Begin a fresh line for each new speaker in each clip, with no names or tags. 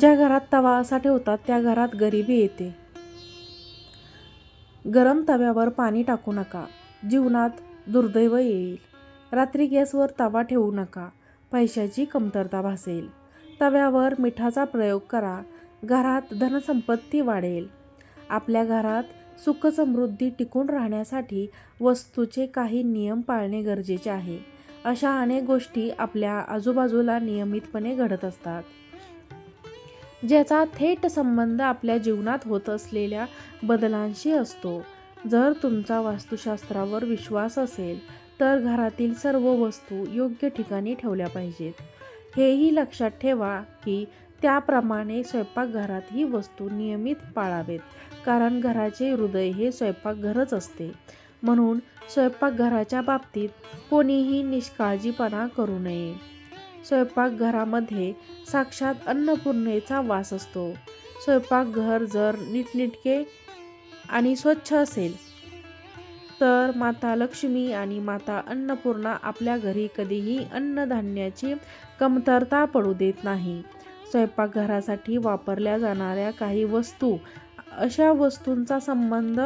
ज्या घरात तवा असा ठेवतात त्या घरात गरिबी येते. गरम तव्यावर पाणी टाकू नका. जीवनात दुर्दैव येईल. रात्री गॅसवर तवा ठेवू नका. पैशाची कमतरता भासेल. तव्यावर मिठाचा प्रयोग करा. घरात धनसंपत्ती वाढेल. आपल्या घरात सुखसमृद्धी टिकून राहण्यासाठी वस्तूचे काही नियम पाळणे गरजेचे आहे. अशा अनेक गोष्टी आपल्या आजूबाजूला नियमितपणे घडत असतात. ज्याचा थेट संबंध आपल्या जीवनात होत असलेल्या बदलांशी असतो. जर तुमचा वास्तुशास्त्रावर विश्वास असेल तर घरातील सर्व वस्तू योग्य ठिकाणी ठेवल्या पाहिजेत. हेही लक्षात ठेवा की त्याप्रमाणे स्वयंपाकघरातही वस्तू नियमित पाळावेत कारण घराचे हृदय हे स्वयंपाकघरच असते. म्हणून स्वयंपाकघराच्या बाबतीत कोणीही निष्काळजीपणा करू नये. स्वयंपाकघरामध्ये साक्षात अन्नपूर्णेचा वास असतो. स्वयंपाकघर जर नीटनिटके आणि स्वच्छ असेल तर माता लक्ष्मी आणि माता अन्नपूर्णा आपल्या घरी कधीही अन्नधान्याची कमतरता पडू देत नाही. स्वयंपाकघरासाठी वापरल्या जाणाऱ्या काही वस्तू अशा वस्तूंचा संबंध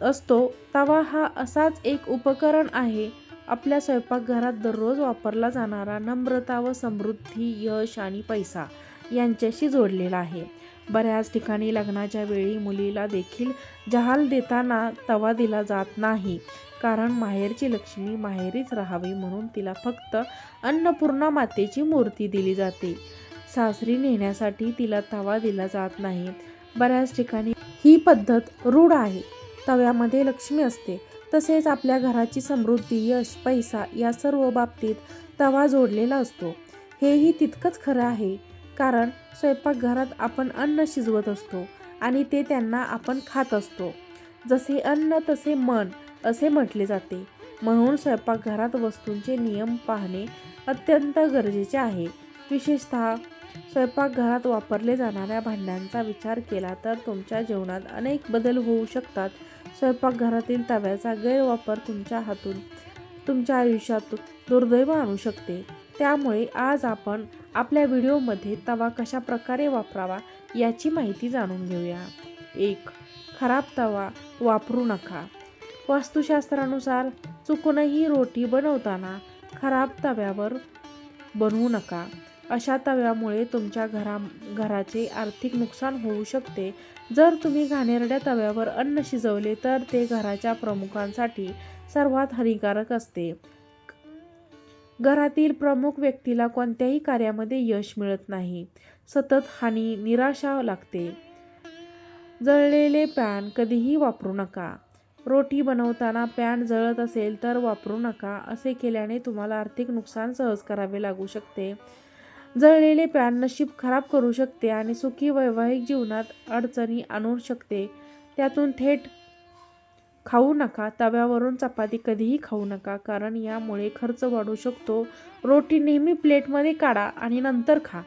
असतो तवा हा असाच एक उपकरण आहे. आपल्या स्वयंपाकघरात दररोज वापरला जाणारा नम्रता व समृद्धी यश आणि पैसा यांच्याशी जोडलेला आहे. बऱ्याच ठिकाणी लग्नाच्या वेळी मुलीला देखील जहाल देताना तवा दिला जात नाही. कारण माहेरची लक्ष्मी माहेरीच राहावी म्हणून तिला फक्त अन्नपूर्णा मातेची मूर्ती दिली जाते. सासरी नेण्यासाठी तिला तवा दिला जात नाही. बऱ्याच ठिकाणी ही पद्धत रूढ आहे. तव्यामध्ये लक्ष्मी असते. तसेच आपल्या घराची समृद्धी यश पैसा या सर्व बाबतीत तवा जोडलेला असतो. हेही तितकंच खरं आहे. कारण स्वयंपाकघरात आपण अन्न शिजवत असतो आणि ते त्यांना आपण खात असतो. जसे अन्न तसे मन असे म्हटले जाते. म्हणून स्वयंपाकघरात वस्तूंचे नियम पाहणे अत्यंत गरजेचे आहे. विशेषतः स्वयंपाकघरात वापरले जाणाऱ्या भांड्यांचा विचार केला तर तुमच्या जीवनात अनेक बदल होऊ शकतात. स्वयंपाकघरातील तव्याचा गैरवापर तुमच्या हातून तुमच्या आयुष्यात दुर्दैव आणू शकते. त्यामुळे आज आपण आपल्या व्हिडिओमध्ये तवा कशा प्रकारे वापरावा याची माहिती जाणून घेऊया. एक खराब तवा वापरू नका. वास्तुशास्त्रानुसार चुकूनही रोटी बनवताना खराब तव्यावर बनवू नका. अशा तव्यामुळे तुमच्या घरा घराचे आर्थिक नुकसान होऊ शकते. जर तुम्ही घाणेरड्या तव्यावर अन्न शिजवले तर ते घराच्या प्रमुखांसाठी सर्वात हानिकारक असते. घरातील प्रमुख व्यक्तीला कोणत्याही कार्यामध्ये यश मिळत नाही. सतत हानी निराशा लागते. जळलेले पॅन कधीही वापरू नका. रोटी बनवताना पॅन जळत असेल तर वापरू नका असे केल्याने तुम्हाला आर्थिक नुकसान सहज करावे लागू शकते. जळलेले पॅन नशीब खराब करू शकते आणि सुखी वैवाहिक जीवनात अडचणी आणू शकते. त्यातून थेट खाऊ नका तव्यावरून चपाती कधीही खाऊ नका कारण यामुळे खर्च वाढू शकतो. रोटी नेहमी प्लेटमध्ये काढा आणि नंतर खा.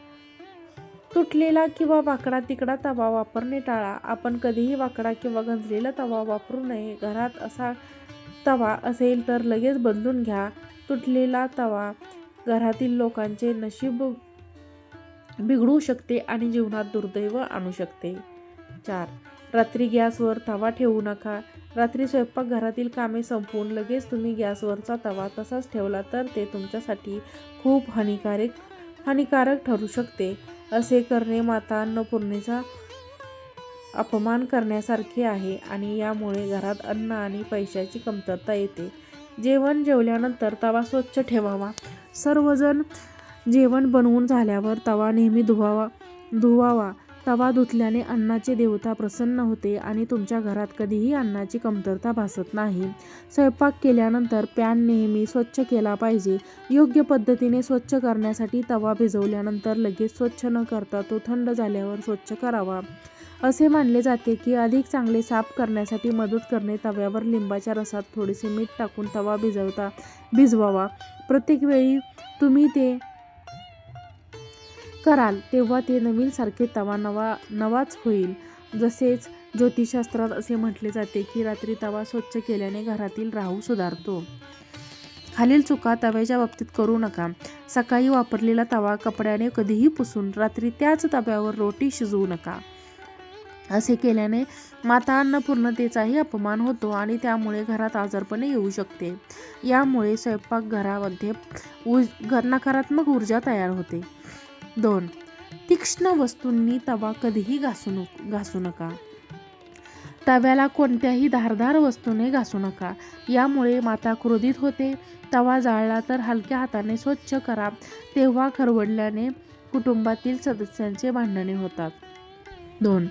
तुटलेला किंवा वाकडा तिकडा तवा वापरणे टाळा. आपण कधीही वाकडा किंवा गंजलेला तवा वापरू नये. घरात असा तवा असेल तर लगेच बदलून घ्या. तुटलेला तवा घरातील लोकांचे नशीब बिघडू शकते आणि जीवनात दुर्दैव आणू शकते. चार. रात्री गॅसवर तवा ठेवू नका. रात्री स्वयंपाकघरातील कामे संपवून लगेच तुम्ही गॅसवरचा तवा तसाच ठेवला तर ते तुमच्यासाठी खूप हानिकारक हानिकारक ठरू शकते. असे करणे माता अन्नपूर्णेचा अपमान करण्यासारखे आहे आणि यामुळे घरात अन्न आणि पैशाची कमतरता येते. जेवण जेवल्यानंतर तवा स्वच्छ ठेवावा. सर्वजण जेवण बनवून झाल्यावर तवा नेहमी धुवावा धुवावा. तवा धुतल्याने अन्नाची देवता प्रसन्न होते आणि तुमच्या घरात कधीही अन्नाची कमतरता भासत नाही. स्वयंपाक केल्यानंतर पॅन नेहमी स्वच्छ केला पाहिजे. योग्य पद्धतीने स्वच्छ करण्यासाठी तवा भिजवल्यानंतर लगेच स्वच्छ न करता तो थंड झाल्यावर स्वच्छ करावा. असे मानले जाते की अधिक चांगले साफ करण्यासाठी मदत करणे तव्यावर लिंबाच्या रसात थोडेसे मीठ टाकून तवा भिजवता भिजवावा. प्रत्येक वेळी तुम्ही ते कराल तेव्हा ते नवीनसारखे तवा नवा नवाच होईल. जसेच ज्योतिषशास्त्रात असे म्हटले जाते की रात्री तवा स्वच्छ केल्याने घरातील राहू सुधारतो. खालील चुका तव्याच्या बाबतीत करू नका. सकाळी वापरलेला तवा कपड्याने कधीही पुसून रात्री त्याच तव्यावर रोटी शिजवू नका. असे केल्याने माता अन्नपूर्णतेचाही अपमान होतो आणि त्यामुळे घरात आजारपणे येऊ शकते. यामुळे स्वयंपाकघरामध्ये ऊर्ज घर नकारात्मक ऊर्जा तयार होते. दोन. तीक्ष्ण वस्तूंनी तवा कधीही घासू नको घासू नका. तव्याला कोणत्याही धारदार वस्तूने घासू नका. यामुळे माता क्रोधित होते. तवा जाळला तर हलक्या हाताने स्वच्छ करा. तेव्हा खरवडल्याने कुटुंबातील सदस्यांचे भांडणे होतात. दोन.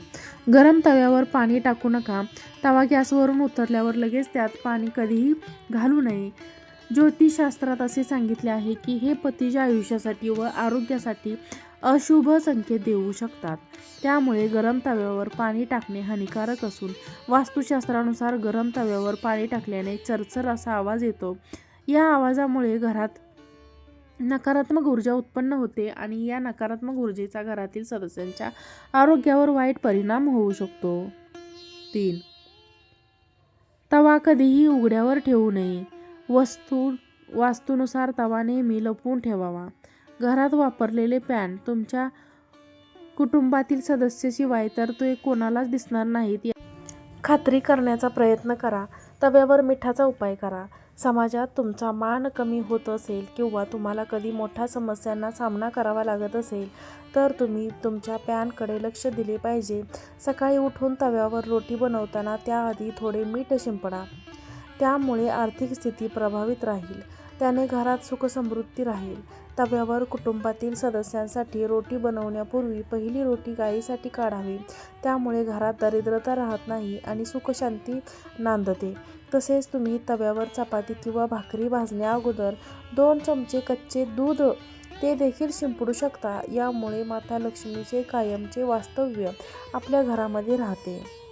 गरम तव्यावर पाणी टाकू नका. तवा गॅसवरून उतरल्यावर लगेच त्यात पाणी कधीही घालू नये. ज्योतिषशास्त्रात असे सांगितले आहे की हे पतीच्या आयुष्यासाठी व आरोग्यासाठी अशुभ संकेत देऊ शकतात. त्यामुळे गरम तव्यावर पाणी टाकणे हानिकारक असून वास्तुशास्त्रानुसार गरम तव्यावर पाणी टाकल्याने चरचर असा आवाज येतो. या आवाजामुळे घरात नकारात्मक ऊर्जा उत्पन्न होते आणि या नकारात्मक ऊर्जेचा घरातील सदस्यांच्या आरोग्यावर वाईट परिणाम होऊ शकतो. तीन. तवा कधीही उघड्यावर ठेवू नये. वस्तू वास्तूनुसार तवा नेहमी लपवून ठेवावा. घरात वापरलेले पॅन तुमच्या कुटुंबातील सदस्याशिवाय तर ते कोणालाच दिसणार नाहीत. या- खात्री करण्याचा प्रयत्न करा. तव्यावर मिठाचा उपाय करा. समाजात तुमचा मान कमी होत असेल किंवा तुम्हाला कधी मोठ्या समस्यांना सामना करावा लागत असेल तर तुम्ही तुमच्या पॅनकडे लक्ष दिले पाहिजे. सकाळी उठून तव्यावर रोटी बनवताना त्याआधी थोडे मीठ शिंपडा. त्यामुळे आर्थिक स्थिती प्रभावित राहील. त्याने घरात सुखसमृद्धी राहील. तव्यावर कुटुंबातील सदस्यांसाठी रोटी बनवण्यापूर्वी पहिली रोटी गाईसाठी काढावी. त्यामुळे घरात दरिद्रता राहत नाही आणि सुखशांती नांदते. तसेच तुम्ही तव्यावर चपाती किंवा भाकरी भाजण्या अगोदर दोन चमचे कच्चे दूध ते देखील शिंपडू शकता. यामुळे माता लक्ष्मीचे कायमचे वास्तव्य आपल्या घरामध्ये राहते.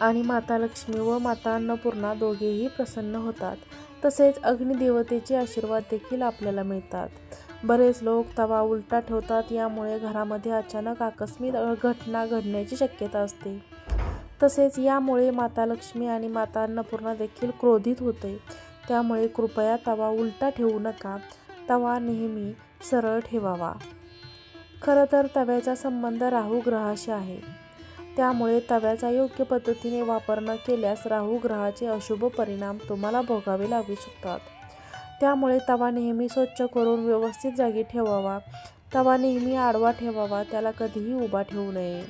आणि माता लक्ष्मी व माता अन्नपूर्णा दोघेही प्रसन्न होतात. तसेच अग्निदेवतेचे आशीर्वाद देखील आपल्याला मिळतात. बरेच लोक तवा उलटा ठेवतात यामुळे घरामध्ये अचानक आकस्मिक घटना घडण्याची शक्यता असते. तसेच यामुळे माता लक्ष्मी आणि माता अन्नपूर्णा देखील क्रोधित होते. त्यामुळे कृपया तवा उलटा ठेवू नका. तवा नेहमी सरळ ठेवावा. खरं तर तव्याचा संबंध राहू ग्रहाशी आहे. त्यामुळे तव्याचा योग्य पद्धतीने वापर न केल्यास राहू ग्रहाचे अशुभ परिणाम तुम्हाला भोगावे लागू शकतात. त्यामुळे तवा नेहमी स्वच्छ करून व्यवस्थित जागी ठेवावा. तवा नेहमी आडवा ठेवावा त्याला कधीही उभा ठेवू नये.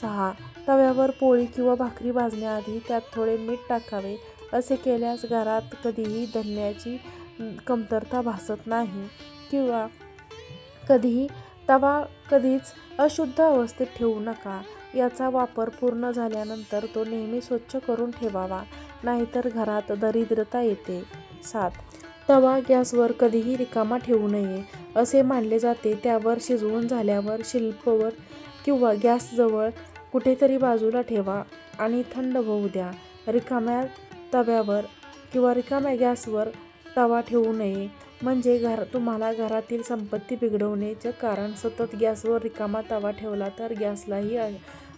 सहा. तव्यावर पोळी किंवा भाकरी भाजण्याआधी त्यात थोडे मीठ टाकावे. असे केल्यास घरात कधीही धन्याची कमतरता भासत नाही किंवा कधीही तवा कधीच अशुद्ध अवस्थेत ठेवू नका. याचा वापर पूर्ण झाल्यानंतर तो नेहमी स्वच्छ करून ठेवावा नाहीतर घरात दरिद्रता येते. सात. तवा गॅसवर कधीही रिकामा ठेवू नये असे मानले जाते. त्यावर शिजवून झाल्यावर शिल्पवर किंवा गॅसजवळ कुठेतरी बाजूला ठेवा आणि थंड होऊ द्या. रिकाम्या तव्यावर किंवा रिकाम्या गॅसवर तवा ठेवू नये. म्हणजे घर तुम्हाला घरातील संपत्ती बिघडवण्याचं कारण सतत गॅसवर रिकामा तवा ठेवला तर गॅसलाही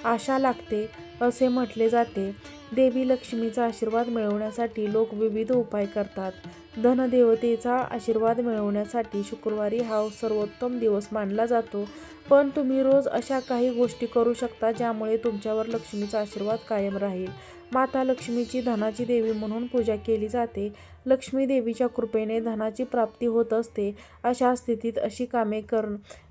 आशा लागते असे म्हटले जाते. देवी लक्ष्मीचा आशीर्वाद मिळवण्यासाठी लोक विविध उपाय करतात. धनदेवतेचा आशीर्वाद मिळवण्यासाठी शुक्रवारी हा सर्वोत्तम दिवस मानला जातो. पण तुम्ही रोज अशा काही गोष्टी करू शकता ज्यामुळे तुमच्यावर लक्ष्मीचा आशीर्वाद कायम राहील. माता लक्ष्मीची धनाची देवी म्हणून पूजा केली जाते. लक्ष्मी देवीच्या कृपेने धनाची प्राप्ती होत असते. अशा स्थितीत अशी कामे कर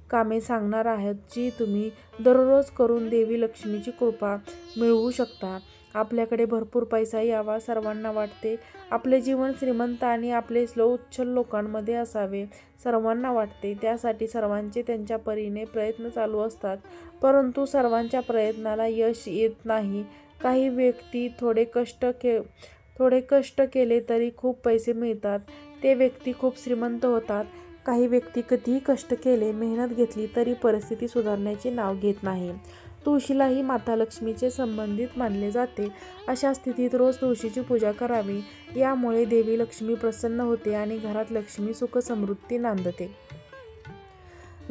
कामे सांगणार आहेत जी तुम्ही दररोज करून देवी लक्ष्मीची कृपा मिळवू शकता. आपल्याकडे भरपूर पैसा यावा सर्वांना वाटते. आपले जीवन श्रीमंत आणि आपले स्लो उच्छल लोकांमध्ये असावे सर्वांना वाटते. त्यासाठी सर्वांचे त्यांच्या परीने प्रयत्न चालू असतात. परंतु सर्वांच्या प्रयत्नाला यश येत नाही. काही व्यक्ती थोडे कष्ट के थोडे कष्ट केले तरी खूप पैसे मिळतात. ते व्यक्ती खूप श्रीमंत होतात. काही व्यक्ती कधीही कष्ट केले मेहनत घेतली तरी परिस्थिती सुधारण्याचे नाव घेत नाही. तुळशीलाही माता लक्ष्मीचे संबंधित मानले जाते. अशा स्थितीत रोज तुळशीची पूजा करावी. यामुळे देवी लक्ष्मी प्रसन्न होते आणि घरात लक्ष्मी सुख समृद्धी नांदते.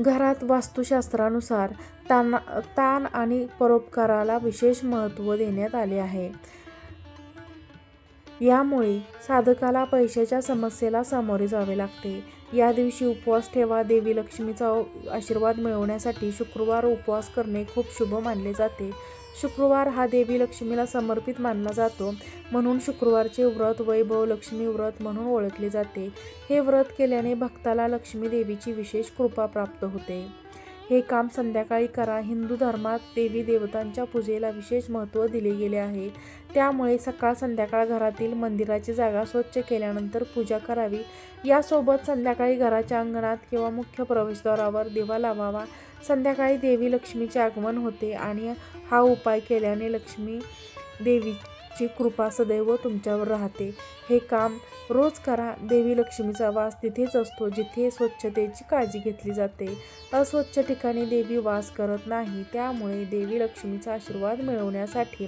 घरात वास्तुशास्त्रानुसार तान ताण आणि परोपकाराला विशेष महत्त्व देण्यात आले आहे. यामुळे साधकाला पैशाच्या समस्येला सामोरे जावे लागते. या दिवशी उपवास ठेवा देवी लक्ष्मीचा आशीर्वाद मिळवण्यासाठी शुक्रवार उपवास करणे खूप शुभ मानले जाते. शुक्रवार हा देवी लक्ष्मीला समर्पित मानला जातो. म्हणून शुक्रवारचे व्रत वैभव लक्ष्मी व्रत म्हणून ओळखले जाते. हे व्रत केल्याने भक्ताला लक्ष्मी देवीची विशेष कृपा प्राप्त होते. हे काम संध्याकाळी करा. हिंदू धर्मात देवी देवतांच्या पूजेला विशेष महत्त्व दिले गेले आहे. त्यामुळे सकाळ संध्याकाळ घरातील मंदिराची जागा स्वच्छ केल्यानंतर पूजा करावी. यासोबत संध्याकाळी घराच्या अंगणात किंवा मुख्य प्रवेशद्वारावर दिवा लावावा. संध्याकाळी देवी लक्ष्मीचे आगमन होते आणि हा उपाय केल्याने लक्ष्मी देवी देवीची कृपा सदैव तुमच्यावर राहते. हे काम रोज करा. देवी लक्ष्मीचा वास तिथेच असतो जिथे स्वच्छतेची काळजी घेतली जाते. अस्वच्छ ठिकाणी देवी वास करत नाही त्यामुळे देवी लक्ष्मीचा आशीर्वाद मिळवण्यासाठी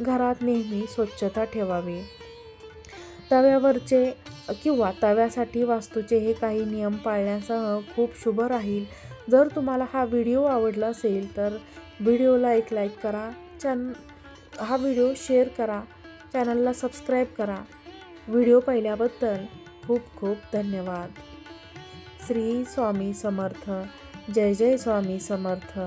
घरात नेहमी स्वच्छता ठेवावी. तव्यावरचे किंवा तव्यासाठी वास्तूचे हे काही नियम पाळण्यासह खूप शुभ राहील. जर तुम्हाला हा व्हिडिओ आवडला असेल तर व्हिडिओला एक लाईक करा. चॅन हा व्हिडिओ शेअर करा. चॅनलला सबस्क्राईब करा. व्हिडिओ पाहिल्याबद्दल खूप खूप धन्यवाद. श्री स्वामी समर्थ. जय जय स्वामी समर्थ.